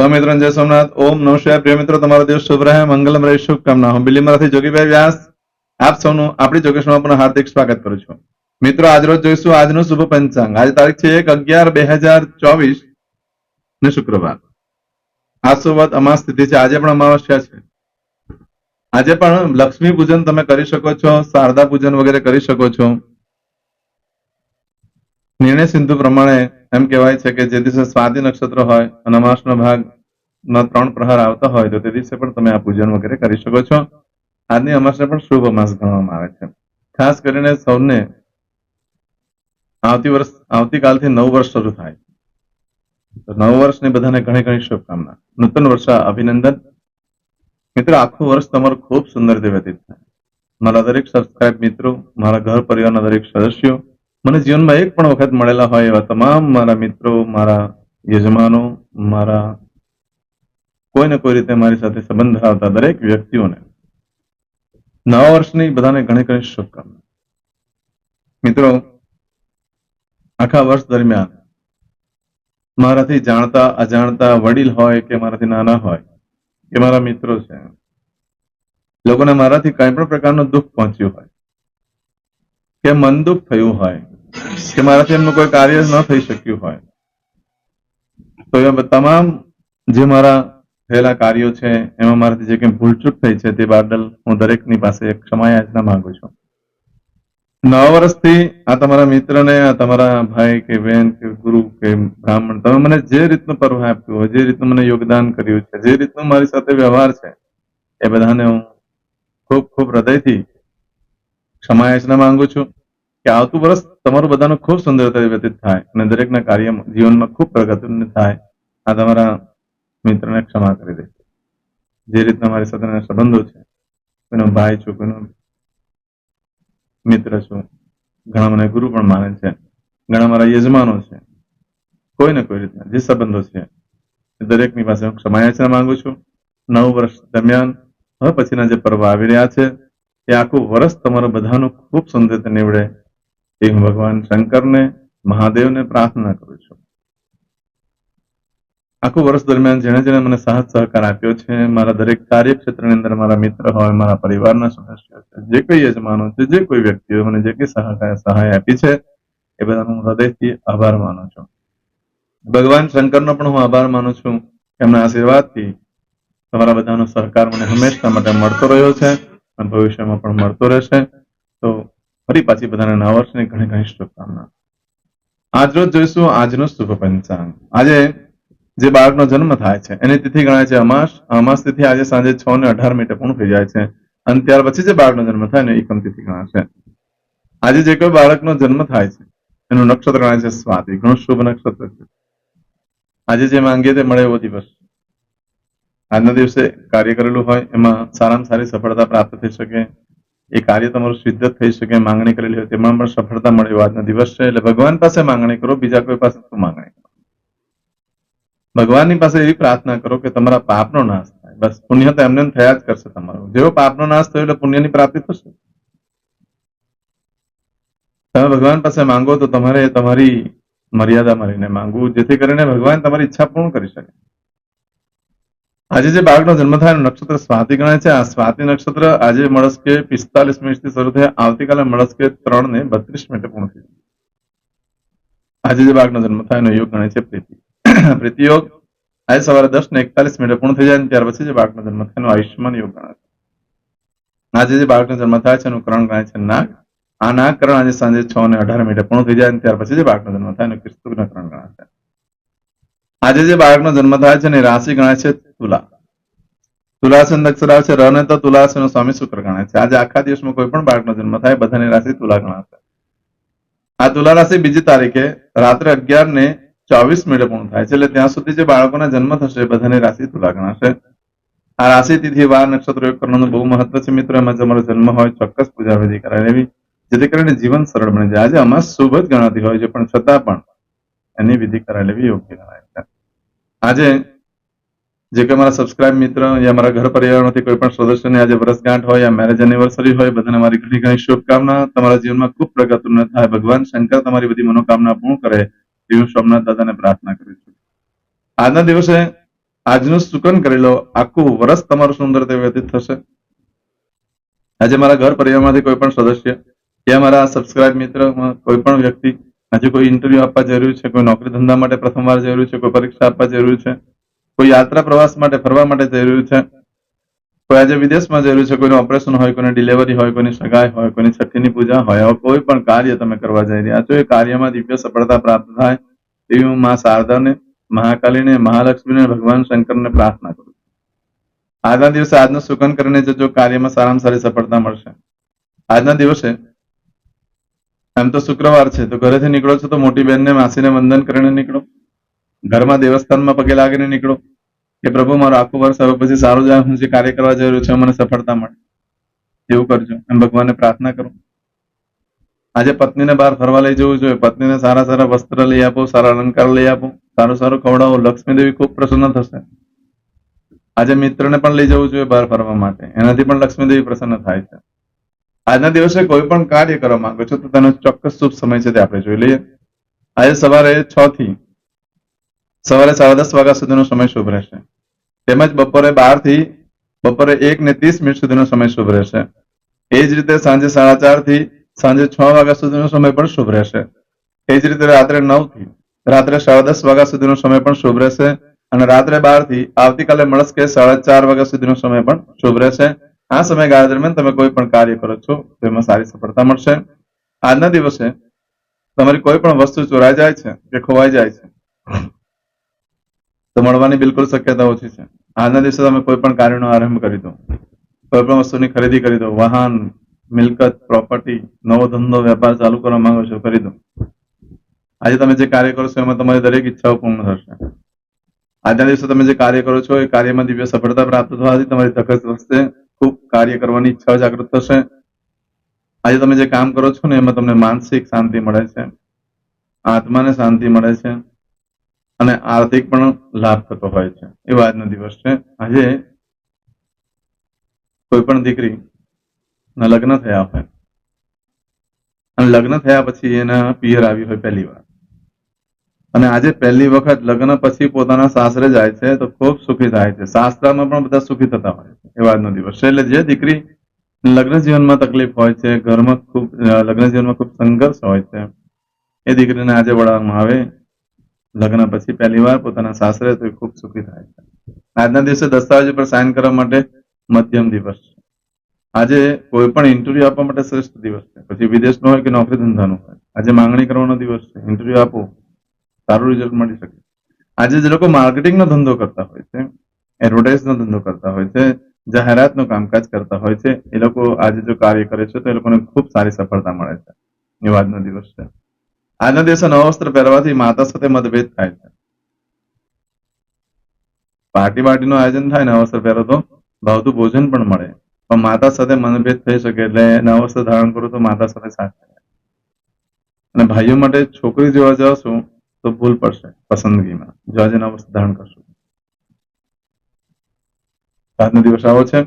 સ્વામિત્રન જય સોમનાથ. ઓમ નમઃ પ્રિય મિત્રો, તમારો દિવસ શુભ રહે. મંગલમ રહે. શુભકામના. હું બિલીમરાથી જોગીભાઈ વ્યાસ. આપ સૌનું આપણી જોગેશમાં પણ હાર્દિક સ્વાગત કરું છું. મિત્રો આજરોજ જોઈશું આજનું શુભ પંચાંગ. આજ તારીખ છે એક અગિયાર બે હજાર ચોવીસ ને શુક્રવાર. આસુવત અમાસ સ્થિતિ છે. આજે પણ અમાવસ્યા છે. આજે પણ લક્ષ્મી પૂજન તમે કરી શકો છો, શારદા પૂજન વગેરે કરી શકો છો. નિર્ણય સિંધુ પ્રમાણે એમ કહેવાય છે કે જે દિવસે સ્વાતિ નક્ષત્ર હોય અને અમાસનો ભાગમાં ત્રણ પ્રહાર આવતા હોય, તો તે દિવસે પણ તમે આ પૂજન વગેરે કરી શકો છો. આજની અમાસને પણ શુભ અમાસ ગણવામાં આવે છે. ખાસ કરીને સૌને આવતી વર્ષ, આવતીકાલથી નવ વર્ષ શરૂ થાય. તો નવ વર્ષની બધાને ઘણી ઘણી શુભકામના. નૂતન વર્ષ અભિનંદન. મિત્રો, આખું વર્ષ તમારું ખૂબ સુંદર વ્યતીત થાય. મારા દરેક સબસ્ક્રાઇબ મિત્રો, મારા ઘર પરિવારના દરેક સદસ્યો મને જીવનમાં એક પણ વખત મળેલા હોય એવા તમામ મારા મિત્રો, મારા યજમાનો, મારા કોઈને કોઈ રીતે મારી સાથે સંબંધ ધરાવતા દરેક વ્યક્તિઓને નવા વર્ષની બધાને ઘણી ઘણી શુભકામના. મિત્રો, આખા વર્ષ દરમિયાન મારાથી જાણતા, અજાણતા વડીલ હોય કે મારાથી નાના હોય કે મારા મિત્રો છે, લોકોને મારાથી કઈ પણ પ્રકારનું દુઃખ પહોંચ્યું હોય કે મન દુઃખ થયું હોય કે મારાથી એમનું કોઈ કાર્ય ન થઈ શક્યું હોય. તો એ તમામ જે મારા થયેલા કાર્યો છે, એમાં મારાથી જે કંઈ ભૂલચૂક થઈ છે તે બાદલ હું દરેકની પાસે ક્ષમા યાચના માંગુ છું. નવા વર્ષથી આ તમારા મિત્રને, આ તમારા ભાઈ કે બહેન કે ગુરુ કે બ્રાહ્મણ, તમે મને જે રીતનું પર્વ આપ્યું જે રીતનું મને યોગદાન કર્યું છે, જે રીતનું મારી સાથે વ્યવહાર છે, એ બધાને હું ખૂબ ખૂબ હૃદયથી ક્ષમા યાચના માંગુ છું કે આવતું વર્ષ તમારું બધાનું ખૂબ સુંદરતા રીતે વ્યતીત થાય અને દરેકના કાર્ય જીવનમાં ખૂબ પ્રગતિ થાય, આ તમારા મિત્રને ક્ષમા કરી દે. જે રીતના મારી સાથેના સંબંધો છે, કોઈનો ભાઈ છું, કોઈનો મિત્ર છું, ઘણા મને ગુરુ પણ માને છે, ઘણા મારા યજમાનો છે, કોઈ ને કોઈ રીતના, જે સંબંધો છે દરેકની પાસે હું ક્ષમાયાચના માંગુ છું. નવ વર્ષ દરમિયાન, હવે પછીના જે પર્વ આવી રહ્યા છે, એ આખું વર્ષ તમારું બધાનું ખૂબ સુંદર નીવડે એ હું ભગવાન શંકરને, મહાદેવને પ્રાર્થના કરું છું. આખું વર્ષ દરમિયાન જેણે જેણે મને સાહસ સહકાર આપ્યો છે, મારા દરેક કાર્યક્ષેત્રની અંદર મારા મિત્ર હોય, મારા પરિવારના સદસ્યો છે જે કોઈ યજમાનો છે, જે કોઈ વ્યક્તિઓ મને જે કઈ સહાય સહાય આપી છે, એ બધાનો હું હૃદયથી આભાર માનું છું. ભગવાન શંકરનો પણ હું આભાર માનું છું. એમના આશીર્વાદથી તમારા બધાનો સહકાર મને હંમેશા માટે મળતો રહ્યો છે અને ભવિષ્યમાં પણ મળતો રહેશે. તો ફરી પાછી બધાને નવા વર્ષની ઘણી ઘણી શુભકામના. આજરોજ જોઈશું આજનો શુભ પંચાંગ. આજે જે બાળકનો જન્મ થાય છે, એની તિથિ ગણાય છે અમાસ. અમાસ તિથિ આજે સાંજે છ ને અઢાર મિનિટે પૂર્ણ થઈ જાય છે અને ત્યાર પછી જે બાળકનો જન્મ થાય ને એકમ તિથિ ગણાશે આજે જે કોઈ બાળકનો જન્મ થાય છે, એનું નક્ષત્ર ગણાય છે સ્વાતિ. ઘણું શુભ નક્ષત્ર છે. આજે જે માંગીએ તે મળે એવો દિવસ. આજના દિવસે કાર્ય કરેલું હોય, એમાં સારામાં સારી સફળતા પ્રાપ્ત થઈ શકે. એ કાર્ય તમારું સિદ્ધ થઈ શકે માંગણી કરેલી હોય, તેમાં પણ સફળતા મળે એવો દિવસ છે એટલે ભગવાન પાસે માંગણી કરો, બીજા કોઈ પાસે શું માંગણી કરો? ભગવાનની પાસે એવી પ્રાર્થના કરો કે તમારા પાપનો નાશ થાય. બસ, પુણ્ય તો એમને એમ થયા જ કરશે તમારો. જેવો પાપનો નાશ થયો એટલે પુણ્યની પ્રાપ્તિ થશે. તમે ભગવાન પાસે માંગો તો તમારે તમારી મર્યાદા મારીને માંગવું, જેથી કરીને ભગવાન તમારી ઈચ્છા પૂર્ણ કરી શકે. આજે જે બાળકનો જન્મ થાય નક્ષત્ર સ્વાતિ ગણાય છે. આ સ્વાતિ નક્ષત્ર આજે મળસ્કે પિસ્તાલીસ મિનિટથી શરૂ થાય. આવતીકાલે મળસ્કે ત્રણ ને બત્રીસ મિનિટે પૂર્ણ થઈ આજે જે બાળકનો જન્મ થાય યોગ ગણાય છે પ્રીતિ. પ્રીતિ યોગ આજે સવારે દસ ને એકતાલીસ મિનિટે પૂર્ણ થઈ જાય ત્યાર પછી જે બાળકનો જન્મ થાય એનો આયુષ્યમાન યોગ ગણાય છે. આજે જે બાળકનો જન્મ થાય છે એનું કરણ ગણાય છે નાગ. આ નાગકરણ આજે સાંજે છ ને અઢાર મિનિટે પૂર્ણ થઈ જાય ત્યાર પછી જે બાળકનો જન્મ થાય એનું કિસ્તુકના કરણ ગણાય છે. આજે જે બાળકનો જન્મ થાય છે એની રાશિ ગણાય છે તુલા. અક્ષર આવે છે ર ને તો તુલાસન સ્વામી શુક્ર ગણાય છે. આજે આખા દિવસમાં કોઈ પણ બાળકનો જન્મ થાય, બધાની રાશિ તુલા ગણાશે આ તુલા રાશિ બીજી તારીખે રાત્રે અગિયાર ને ચોવીસ મિનિટે પૂર્ણ થાય છે. એટલે ત્યાં સુધી જે બાળકોના જન્મ થશે બધાની રાશિ તુલા ગણાશે આ રાશિ તિથિ, વાર, નક્ષત્ર, યોગ કરવાનું બહુ મહત્વ છે મિત્રો. એમાં તમારો જન્મ હોય, ચોક્કસ પૂજા વિધિ કરાય એવી જેથી કરીને જીવન સરળ બની જાય. આજે અમાસ શુભ જ ગણાતી હોય છે, પણ છતાં પણ એની વિધિ કરાવી યોગ્ય ગણાય છે. આજે જે કે મારા સબસ્ક્રાઇબ મિત્ર યા મારા ઘર પરિવારમાંથી કોઈ પણ સદસ્યને આજે વર્ષગાંઠ હોય યા મેરેજ એનિવર્સરી હોય, બધાને મારી ઘણી ઘણી શુભકામના. તમારા જીવનમાં ખૂબ પ્રગતિ થાય. ભગવાન શંકર તમારી બધી મનોકામના પૂર્ણ કરે એવી સોમનાથ દાદાને પ્રાર્થના કરું છું. આજના દિવસે આજનું સુકન કરી લો આખું વર્ષ તમારું સુંદર તે વ્યતીત થશે. આજે મારા ઘર પરિવારમાંથી કોઈ પણ સદસ્ય યા મારા સબસ્ક્રાઇબ મિત્ર કોઈ પણ વ્યક્તિ આજે કોઈ ઇન્ટરવ્યુ આપવા જરૂર છે? કોઈ નોકરી ધંધા માટે પ્રથમવાર જરૂર છે? કોઈ પરીક્ષા આપવા જરૂર છે? કોઈ યાત્રા પ્રવાસ માટે ફરવા માટે જરૂરી છે? કોઈ આજે વિદેશમાં જરૂર છે? કોઈનું ઓપરેશન હોય, કોઈની ડિલિવરી હોય, કોઈની સગાઈ હોય, કોઈની છઠ્ઠીની પૂજા હોય કોઈ પણ કાર્ય તમે કરવા જઈ રહ્યા છો, એ કાર્યમાં દિવ્ય સફળતા પ્રાપ્ત થાય એવી હું મા શારદાને, મહાકાલીને, મહાલક્ષ્મીને, ભગવાન શંકરને પ્રાર્થના કરું આજના દિવસે આજનું સુકન કરીને જજો, કાર્યમાં સારામાં સારી સફળતા મળશે. આજના દિવસે એમ તો શુક્રવાર છે, તો ઘરેથી નીકળો છો તો મોટી બહેનને, માસીને વંદન કરીને નીકળો. ઘરમાં દેવસ્થાનમાં પગે લાગીને નીકળો કે પ્રભુ, મારો આખું વર્ષ હવે પછી સારું જાય, હું જે કાર્ય કરવા જઈ રહ્યો છું, મને સફળતા મળે. એવું કરજો. એમ ભગવાનને પ્રાર્થના કરો. આજે પત્નીને બહાર ફરવા લઈ જવું જોઈએ. પત્નીને સારા સારા વસ્ત્ર લઈ આપો, સારા અલંકાર લઈ આપો, સારું સારું ખવડાવો. લક્ષ્મી દેવી ખૂબ પ્રસન્ન થશે. આજે મિત્રને પણ લઈ જવું જોઈએ બહાર ફરવા માટે. એનાથી પણ લક્ષ્મી દેવી પ્રસન્ન થાય છે. આજના દિવસે કોઈ પણ કાર્ય કરવા માંગો છો તો તેનો ચોક્કસ શુભ સમય છે તે આપણે જોઈ લઈએ. આજે સવારે છ થી સવારે સાડા દસ વાગ્યા સુધીનો સમય શુભ રહેશે. તેમજ બપોરે બારથી બપોરે એક ને ત્રીસ મિનિટ સુધીનો સમય શુભ રહેશે. એ જ રીતે સાંજે સાડા ચારથી સાંજે છ વાગ્યા સુધીનો સમય પણ શુભ રહેશે. એ જ રીતે રાત્રે નવથી રાત્રે સાડા દસ વાગ્યા સુધીનો સમય પણ શુભ રહેશે અને રાત્રે બારથી આવતીકાલે મળસ્કે સાડા ચાર વાગ્યા સુધીનો સમય પણ શુભ રહેશે. આ સમયગાળા દરમિયાન તમે કોઈ પણ કાર્ય કરો છો તો એમાં સારી સફળતા મળશે. આજના દિવસે તમારી કોઈ પણ વસ્તુ ચોરાઈ જાય છે કે ખોવાઈ જાય છે, તો મળવાની બિલકુલ શક્યતા ઓછી છે. આજના દિવસે તમે કોઈ પણ કાર્યનો આરંભ કરી દો. કોઈ પણ વસ્તુની ખરીદી કરી દો. વાહન, મિલકત, પ્રોપર્ટી, નવો ધંધો, વેપાર ચાલુ કરવા માંગો છો, કરી દો. આજે તમે જે કાર્ય કરો છો, એમાં તમારી દરેક ઈચ્છાઓ પૂર્ણ થશે. આજના દિવસે તમે જે કાર્ય કરો છો, એ કાર્યમાં દિવ્ય સફળતા પ્રાપ્ત થવાથી તમારી તકસ વધશે. ખૂબ કાર્ય કરવાની ઈચ્છા જાગૃત થશે. આજે તમે જે કામ કરો છો ને, એમાં તમને માનસિક શાંતિ મળે છે, આત્માને શાંતિ મળે છે અને આર્થિક પણ લાભ થતો હોય છે. એવો આજનો દિવસ છે. આજે કોઈ પણ દીકરી લગ્ન થયા હોય. અને લગ્ન થયા પછી એના પિયર આવી હોય પહેલી વાર. અને આજે પહેલી વખત લગ્ન પછી પોતાના સાસરે જાય છે, તો ખૂબ સુખી થાય છે. સાસરામાં પણ બધા સુખી થતા હોય છે એવા આજનો દિવસ એટલે જે દીકરી લગ્ન જીવનમાં તકલીફ હોય છે, ઘરમાં ખૂબ લગ્ન જીવનમાં ખૂબ સંઘર્ષ હોય છે, એ દીકરીને આજે વળવામાં આવે. લગ્ન પછી પહેલી વાર પોતાના સાસરે તો એ ખૂબ સુખી થાય છે. આજના દિવસે દસ્તાવેજ પર સાઇન કરવા માટે મધ્યમ દિવસ છે. આજે કોઈ પણ ઇન્ટરવ્યુ આપવા માટે શ્રેષ્ઠ દિવસ છે. પછી વિદેશનો હોય કે નોકરી ધંધાનો હોય. આજે માંગણી કરવાનો દિવસ છે. ઇન્ટરવ્યુ આપો. સારું રિઝલ્ટ મળી શકે. આજે જે લોકો માર્કેટિંગનો ધંધો કરતા હોય છે એડવર્ટાઇઝનો ધંધો કરતા હોય છે, જાહેરાતનું કામકાજ કરતા હોય છે, એ લોકો આજે જો કાર્ય કરે છે, તો એ લોકોને ખૂબ સારી સફળતા મળે છે. એ આજનો દિવસ છે. આજના દિવસે નવા વસ્ત્ર પહેરવાથી માતા સાથે મતભેદ થાય છે. પાર્ટી પાર્ટીનું આયોજન થાય, નવા વસ્ત્ર પહેરો તો ભાવતું ભોજન પણ મળે. પણ માતા સાથે મનભેદ થઈ શકે એટલે નવા વસ્ત્ર ધારણ કરો તો માતા સાથે સાથ અને ભાઈઓ માટે છોકરી જોવા જાઓ છો તો ભૂલ પડશે પસંદગીમાં. જો આજે વસ્ત્ર ધારણ કરશું. આજનો દિવસ આવો છે.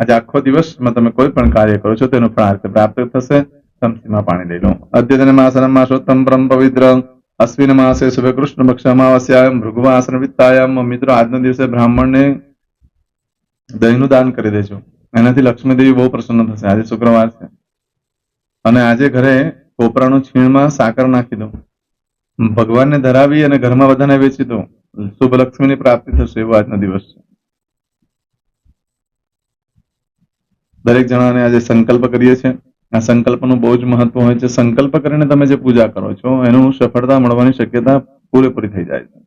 આજે આખો દિવસમાં તમે કોઈ પણ કાર્ય કરો છો, તેનું ફળ આ પ્રાપ્ત થશે. તમસીમાં પાણી લઈ લો. અદ્યતન માસન માસોત્તમ પરમ પવિત્ર અશ્વિન માસે શુભ કૃષ્ણ પક્ષ અમાવસ્યામ ભૃગુવાસન વિત્તાયામ મિત્રો, આજના દિવસે બ્રાહ્મણને દહીંનું દાન કરી દેજો. એનાથી લક્ષ્મી દેવી બહુ પ્રસન્ન થશે. આજે શુક્રવાર છે. અને આજે ઘરે કોપરાનું છીણમાં સાકર નાખી દો. ભગવાનને ધરાવી અને ઘરમાં બધાને વેચી દો શુભ લક્ષ્મીની પ્રાપ્તિ થશે એવો આજનો દિવસ છે. દરેક જણાને આજે સંકલ્પ કરીએ છીએ. આ સંકલ્પનું બહુ જ મહત્વ હોય છે. સંકલ્પ કરીને તમે જે પૂજા કરો છો, એનું સફળતા મળવાની શક્યતા પૂરેપૂરી થઈ જાય છે.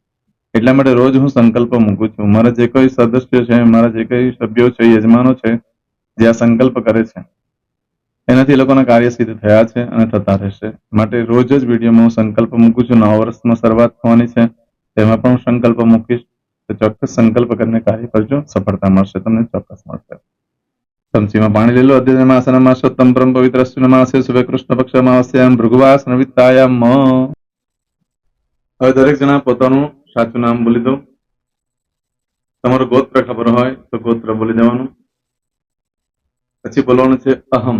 એટલા માટે રોજ હું સંકલ્પ મૂકું છું. મારા જે કોઈ સદસ્યો છે, મારા જે કોઈ સભ્યો છે, યજમાનો છે, જે આ સંકલ્પ કરે છે એનાથી લોકોના કાર્ય સિદ્ધ થયા છે અને થતા રહેશે. માટે રોજ જ વિડીયોમાં હું સંકલ્પ મૂકું છું. નવા વર્ષમાં શરૂઆત થવાની છે. તેમાં પણ હું સંકલ્પ મૂકીશ. તો ચોક્કસ સંકલ્પ કરીને કાર્ય કરજો. સફળતા મળશે. તમને ચોક્કસ મળશે. ચમચીમાં પાણી લેલો લો. અદ્યતન માસન પરમ પવિત્ર માસે શુભે કૃષ્ણ પક્ષ ભૃગવાસ નવિતાયા મ. હવે દરેક જણા પોતાનું સાચું નામ બોલી દો. તમારું ગોત્ર ખબર હોય તો ગોત્ર બોલી દેવાનું. પછી બોલવાનું છે અહમ.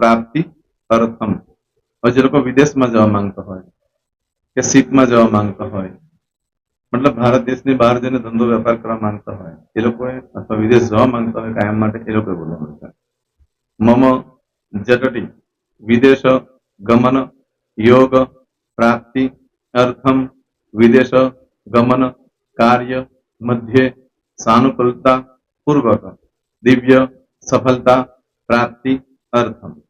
પ્રાપ્તિ અર્થમ હવે જે લોકો વિદેશમાં જવા માંગતા હોય કે શીપમાં જવા માંગતા હોય મતલબ ભારત દેશની બહાર જઈને ધંધો વેપાર કરવા માંગતા હોય એ લોકોએ અથવા વિદેશ જવા માંગતા હોય કાયમ માટે એ લોકોએ બોલવાનું છે મમ જટટી વિદેશ ગમન યોગ પ્રાપ્તિ અર્થમ વિદેશ ગમન કાર્ય મધ્યે સાનુકૂલતા પૂર્વક દિવ્ય સફળતા પ્રાપ્તિ અર્થમ પછી